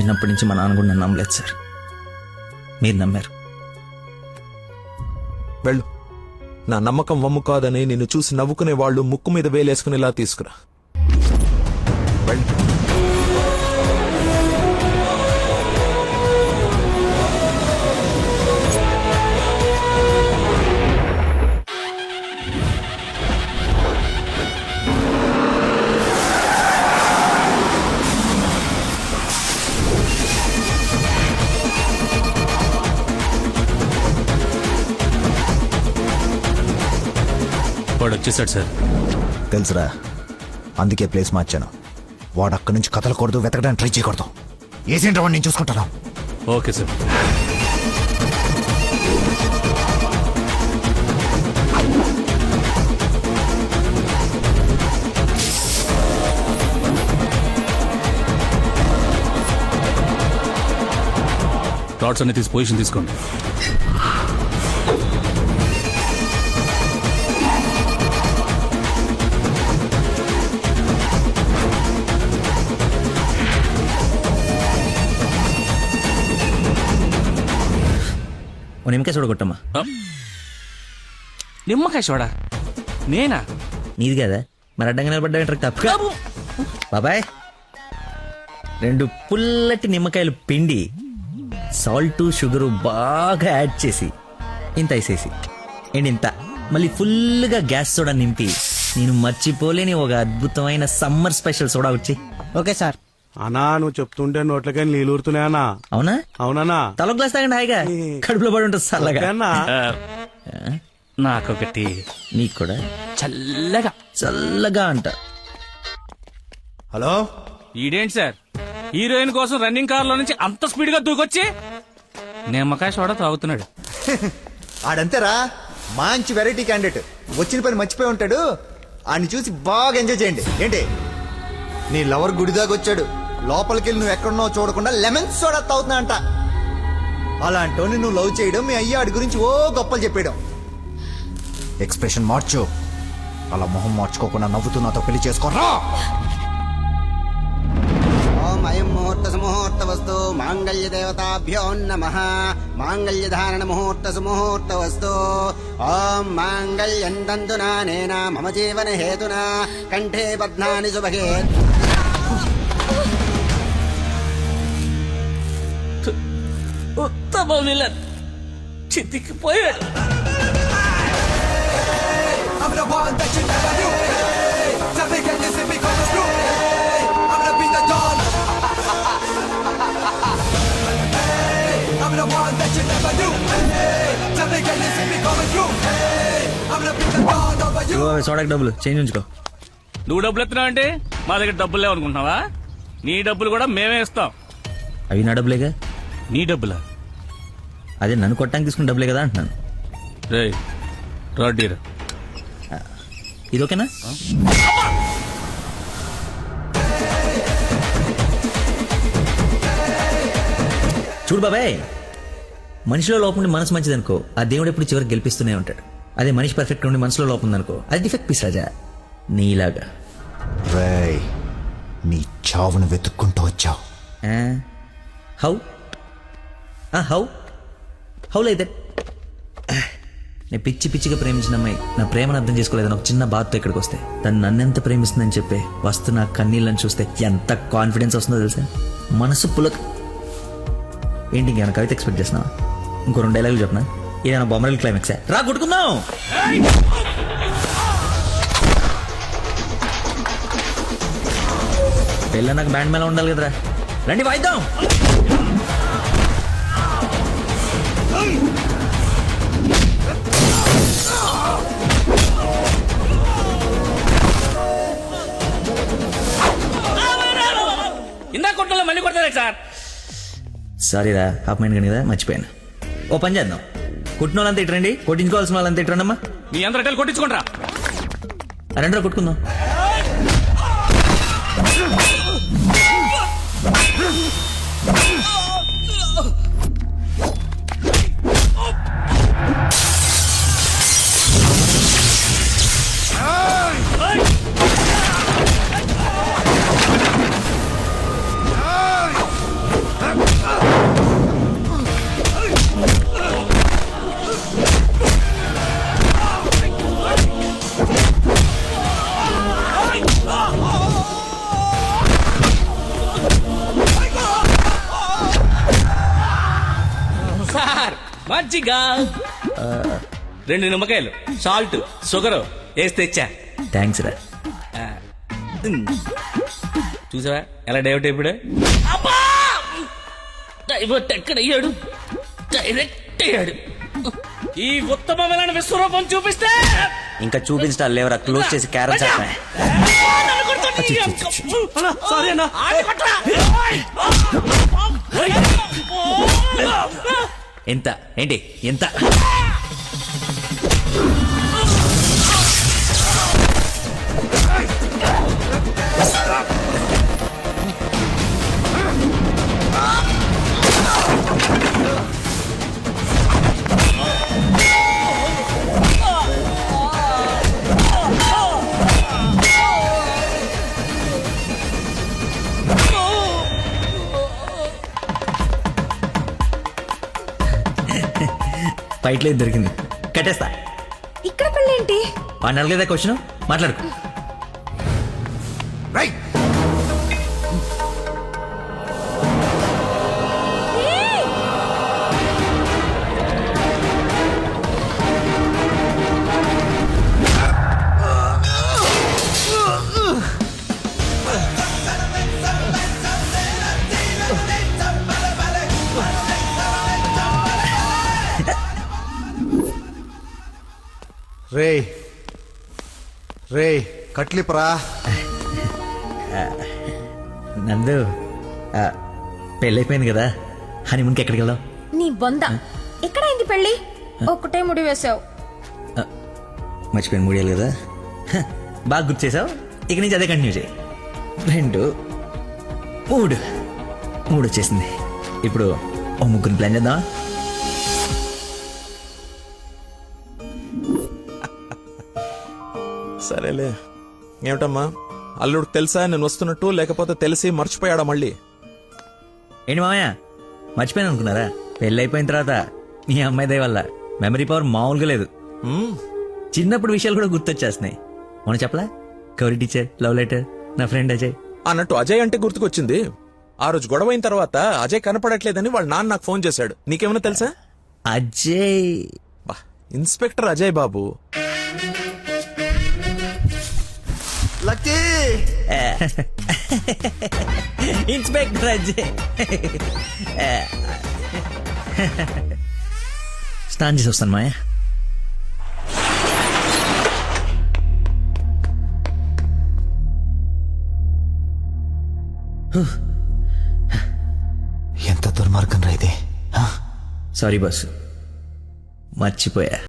చిన్నప్పటి నుంచి మా నాన్న కూడా నన్ను నమ్మలేదు సార్. మీరు నమ్మారు. వెళ్ళు. నా నమ్మకం వమ్ము కాదని నిన్ను చూసి నవ్వుకునే వాళ్ళు ముక్కు మీద వేలేసుకునేలా తీసుకురా. వెళ్ళు. వాడు వచ్చేసాడు సార్. తెలుసురా అందుకే ప్లేస్ మార్చాను. వాడు అక్కడి నుంచి కదలకూడదు వెతకడానికి ట్రై చేయకూడదు. ఏజెంట్ వాడిని నేను చూసుకుంటాను. Okay sir. డాట్స్ అన్ని తీసి పొజిషన్ తీసుకోండి. నిమ్మకాయ చూడా నేనా? నీది కదా. మరి అడ్డంగా నిలబడ్డా తప్పు? బాబాయ్! రెండు పుల్లటి నిమ్మకాయలు పిండి సాల్ట్ షుగరు బాగా యాడ్ చేసి ఇంత వేసేసి అండ్ ఇంత. మళ్ళీ ఫుల్గా గ్యాస్ సోడా నింపి నేను మర్చిపోలేని ఒక అద్భుతమైన సమ్మర్ స్పెషల్ సోడా వచ్చి. Okay sir. అనా నువ్వు చెప్తుంటే నోట్లకే నీళ్ళు ఊరుతున్నాయనా అవునా? అవునన్నా. తల గ్లాస్ తాగండి హాయిగా. కడుపులో పడి ఉంటుంది చల్లగా. ఓకేనా? నాకొకటి. నీకు కూడా చల్లగా. చల్లగా అంట. హలో? ఈడేంటి సార్? హీరోయిన్ కోసం రన్నింగ్ కార్లో నుంచి అంత స్పీడ్గా దూకొచ్చి నిమ్మకాయ సోడా తాగుతున్నాడు. ఆడంతేరా మంచి వెరైటీ క్యాండిడేట్. వచ్చిన పని మర్చిపోయి ఉంటాడు. ఆయన చూసి బాగా ఎంజాయ్ చేయండి. ఏంటి? నీ లవర్ గుడిదాకా వచ్చాడు. లోపలికెళ్ళి నువ్వు ఎక్కడున్నావు చూడకుండా లెమన్ సోడా తాగుతున్నా అంట. అలాంటోని నువ్వు లవ్ చేయడం మీ అయ్య ఆడి గురించి ఓ గొప్పలు చెప్పేయడం. ఎక్స్ప్రెషన్ మార్చు. అలా మొహం మార్చుకోకుండా నవ్వుతూ నాతో పెళ్ళి చేసుకోరా ఓం అయం ముహూర్త సుముహూర్త వస్తు. మాంగళ్య దేవతాభ్యో నమ. మాంగళ్య ధారణ ముహూర్త సుముహూర్త వస్తు. ఓం మాంగళ్యం నేనా? మమ జీవన హేతునా? కంఠే బధ్నాని సుభగే ఉత్తమ విలన్. చితికిపోయాడు. సోడాకి డబ్బులు. చేంజ్ ఉంచుకో. నువ్వు డబ్బులు ఎత్తున్నావు అంటే మా దగ్గర డబ్బులు లేవనుకుంటున్నావా నీ డబ్బులు కూడా మేమే ఇస్తాం. అవి నా డబ్బులేగా? నీ డబ్బులా? అదే నన్ను కొట్టడానికి తీసుకున్న డబ్బులే కదా అంటున్నాను. రే రాడ్డీరా ఇది ఓకేనా చూడు బాబాయ్ మనిషిలో లోపం ఉండి మనసు మంచిదనుకో ఆ దేవుడు ఎప్పుడు చివరికి గెలిపిస్తూనే ఉంటాడు. అదే మనిషి పర్ఫెక్ట్ ఉండి మనసులో లోపం ఉందనుకో అది డిఫెక్ట్ పీస్ రాజా నీలాగా. రేయ్ నీ చావును వెతుక్కుంటూ వచ్చావు? How how how like that నేను పిచ్చి పిచ్చిగా ప్రేమించిన అమ్మాయి. నా ప్రేమను అర్థం చేసుకోలేదని ఒక చిన్న బాధతో ఇక్కడికి వస్తే. తను నన్నెంత ప్రేమిస్తుందని చెప్పే వస్తున్న కన్నీళ్ళని చూస్తే ఎంత కాన్ఫిడెన్స్ వస్తుందో తెలుసా? మనసు పులక. ఏంటి ఇంకా కవిత ఎక్స్పెక్ట్ చేస్తున్నావా? ఇంకో రెండు డైలాగులు చెప్పనా? ఏదైనా బొమ్మరల్ క్లైమాక్స్ రా కొట్టుకుందాం! పెళ్ళ నాకు బ్యాండ్ మేళ ఉండాలి కదరా. రండి వాయిద్దాం! సారీరా అపాయింట్ కానీ కదా మర్చిపోయాను. ఓ పని చేద్దాం. కుట్టిన వాళ్ళంతా ఇట్రండి కొట్టించుకోవాల్సిన వాళ్ళంతా ఇట్రండమ్మా మీ అందరూ అటెల్ కొట్టించుకుంటారా రెండు కొట్టుకుందాం. మజ్జిగ రెండు నిమ్మకాయలు సాల్ట్ షుగర్ వేసి తెచ్చా థ్యాంక్స్ రా. చూసావా ఎలా డైవర్ట్ అయిపోయాడు అబ్బా! డైవర్ట్ ఎక్కడ అయ్యాడు డైరెక్ట్ అయ్యాడు ఈ ఉత్తమమైన విశ్వరూపం చూపిస్తే ఇంకా చూపించడాలు లేవరా క్లోజ్ చేసి క్యారెట్. సారీ అన్నా. ఎంత? ఏంటి? ఎంత? ఫైట్ లేదు దొరికింది. కట్టేస్తా. ఇక్కడ పెళ్ళేంటి? వాడిని అడగలేదా క్వశ్చన్ మాట్లాడుకో. రే రే కట్లిపరా. నందు ఆ, పెళ్ళైపోయింది కదా హనీమూన్కి ఎక్కడికి వెళ్దాం? నీ బొంద. ఎక్కడైంది పెళ్ళి? ఒక్కటే ముడి వేసావు. మర్చిపోయిన మూడేళ్ళు కదా. హ, బాగా గుర్తు చేసావు? ఇక నుంచి అదే కంటిన్యూ చేయి. రెండు మూడు. మూడు వచ్చేసింది. ఇప్పుడు ఓ ముగ్గురు ప్లాన్ చేద్దామా? సరేలే. ఏమిటమ్మా? అల్లుడికి తెలుసా నేను వస్తున్నట్టు లేకపోతే తెలిసి మర్చిపోయాడా మళ్ళీ? ఏంటి మామయ్య? మర్చిపోయాను అనుకున్నారా? పెళ్ళి అయిపోయిన తర్వాత మీ అమ్మాయి దయ వల్ల మెమరీ పవర్ మామూలుగా లేదు. చిన్నప్పుడు విషయాలు కూడా గుర్తొచ్చేస్తున్నాయి. మొన్న చెప్పలా? కౌరి టీచర్ లవ్ లెటర్ నా ఫ్రెండ్ అజయ్. అన్నట్టు అజయ్ అంటే గుర్తుకొచ్చింది. ఆ రోజు గొడవ అయిన తర్వాత అజయ్ కనపడట్లేదని వాళ్ళ నాన్న నాకు ఫోన్ చేశాడు. నీకేమైనా తెలుసా? అజయ్. బా ఇన్స్పెక్టర్ అజయ్ బాబు. ఇన్స్పెక్టర్ అజయ్ స్నానం చేసి వస్తాను మాయా ఎంత దుర్మార్గం రా ఇది? సారీ బాస్ మర్చిపోయా